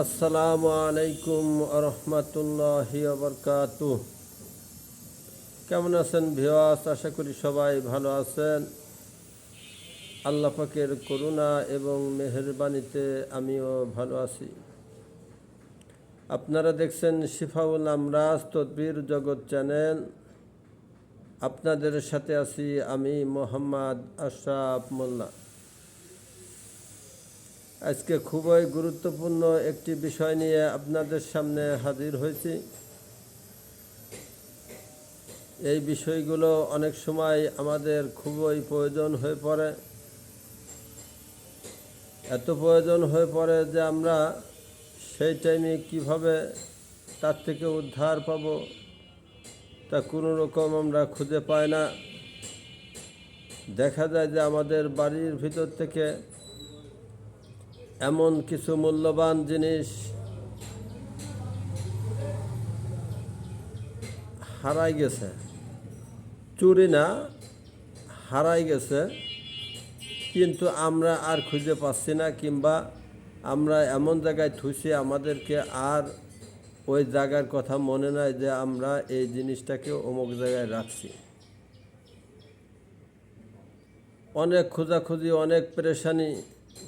আসসালামু আলাইকুম রহমতুল্লাহি বরকাত কেমন আছেন ভিওয়াস আশা করি সবাই ভালো আছেন। আল্লাহ পাকের করুণা এবং মেহরবানিতে আমিও ভালো আছি। আপনারা দেখছেন শিফাউল আমরাজ তদবির জগৎ চ্যানেল। আপনাদের সাথে আছি আমি মোহাম্মদ আশরাফ মোল্লা। আজকে খুবই গুরুত্বপূর্ণ একটি বিষয় নিয়ে আপনাদের সামনে হাজির হয়েছি। এই বিষয়গুলো অনেক সময় আমাদের খুবই প্রয়োজন হয়ে পড়ে। এত প্রয়োজন হয়ে পড়ে যে আমরা সেই টাইমে কীভাবে তার থেকে উদ্ধার পাব, তা কোনো রকম আমরা খুঁজে পাই না। দেখা যায় যে আমাদের বাড়ির ভিতর থেকে এমন কিছু মূল্যবান জিনিস হারাই গেছে। চুরি না, হারাই গেছে। কিন্তু আমরা আর খুঁজে পাচ্ছি না, কিংবা আমরা এমন জায়গায় থুইছি আমাদেরকে আর ওই জায়গার কথা মনে নাই যে আমরা এই জিনিসটাকে অমুক জায়গায় রাখছি। অনেক খোঁজাখুঁজি, অনেক পেরেশানি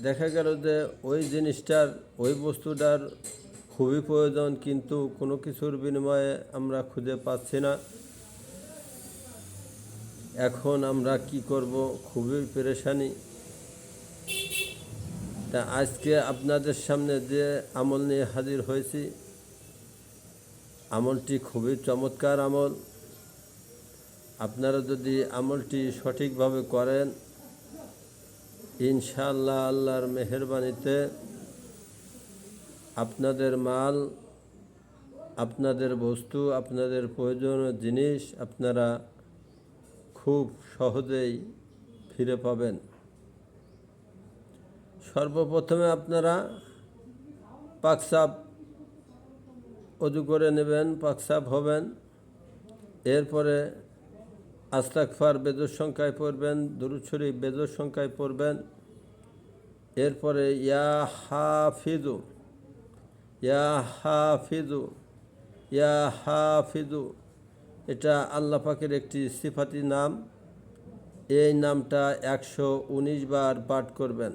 দেখা গেল যে ওই জিনিসটার, ওই বস্তুটার খুবই প্রয়োজন, কিন্তু কোনো কিছুর বিনিময়ে আমরা খুঁজে পাচ্ছি না। এখন আমরা কি করব? খুবই পেরেশানি। তা আজকে আপনাদের সামনে যে আমল নিয়ে হাজির হয়েছি, আমলটি খুবই চমৎকার আমল। আপনারা যদি আমলটি সঠিকভাবে করেন ইনশাআল্লাহ আল্লাহর মেহরবানিতে আপনাদের মাল, আপনাদের বস্তু, আপনাদের প্রয়োজনীয় জিনিস আপনারা খুব সহজেই ফিরে পাবেন। সর্বপ্রথমে আপনারা পাকসাপ অজু করে নেবেন পাকসাপ হবেন। এরপরে আস্তাকফার বেজর সংখ্যায় পড়বেন দুরুছড়ি বেজর সংখ্যায় পড়বেন। এরপরে, ইয়া হাফিজু ইয়া হাফিজু ইয়া হাফিজু এটা আল্লাহ পাকের একটি সিফাতি নাম। এই নামটা একশো উনিশ বার পাঠ করবেন।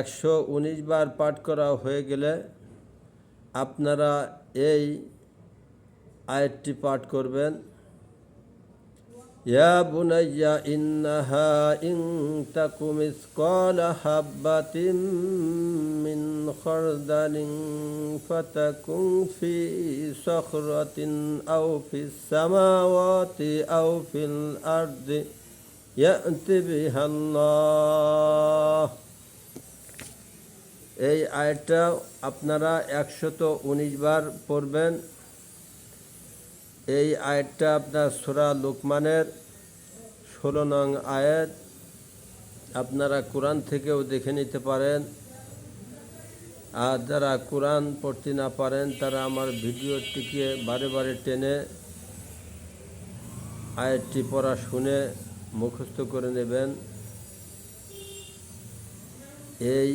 একশো উনিশ বার পাঠ করা হয়ে গেলে আপনারা এই আয়াতটি পাঠ করবেন। يا بني إنها إن تك مثقال حبة من خردل فتكن في صخرة أو في السماوات أو في الأرض يأت بها الله এই আয়টা আপনারা একশত উনিশ বার পড়বেন এই আয়াতটা আপনার সোরা লোকমানের ষোলো নং আয়াত। আপনারা কোরআন থেকেও দেখে নিতে পারেন। আর যারা কোরআন পড়তে না পারেন, তারা আমার ভিডিওটিকে বারে বারে টেনে আয়াতটি পড়া শুনে মুখস্থ করে নেবেন। এই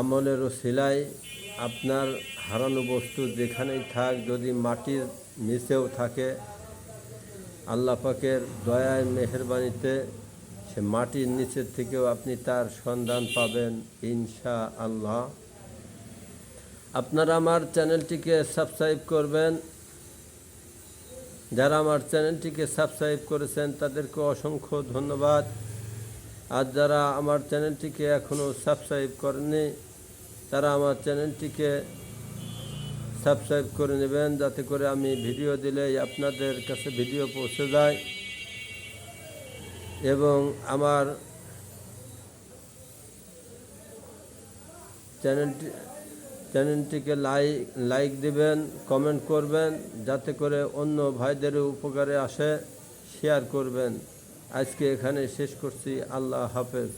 আমলেরও সেলাই আপনার হারানো বস্তু যেখানেই থাক, যদি মাটির নিচেও থাকে, আল্লাহ পাকের দয়ায় মেহরবানিতে সে মাটির নিচের থেকেও আপনি তার সন্ধান পাবেন ইনশা আল্লাহ আপনারা আমার চ্যানেলটিকে সাবস্ক্রাইব করবেন। যারা আমার চ্যানেলটিকে সাবস্ক্রাইব করেছেন, তাদেরকে অসংখ্য ধন্যবাদ। আর যারা আমার চ্যানেলটিকে এখনও সাবস্ক্রাইব করেননি তারা আমার চ্যানেলটিকে সাবস্ক্রাইব করে নেবেন, যাতে করে আমি ভিডিও দিলেই আপনাদের কাছে ভিডিও পৌঁছে যায়। এবং আমার চ্যানেলটি, চ্যানেলটিকে লাইক লাইক দিবেন, কমেন্ট করবেন, যাতে করে অন্য ভাইদেরও উপকারে আসে, শেয়ার করবেন। আজকে এখানে শেষ করছি। আল্লাহ হাফেজ।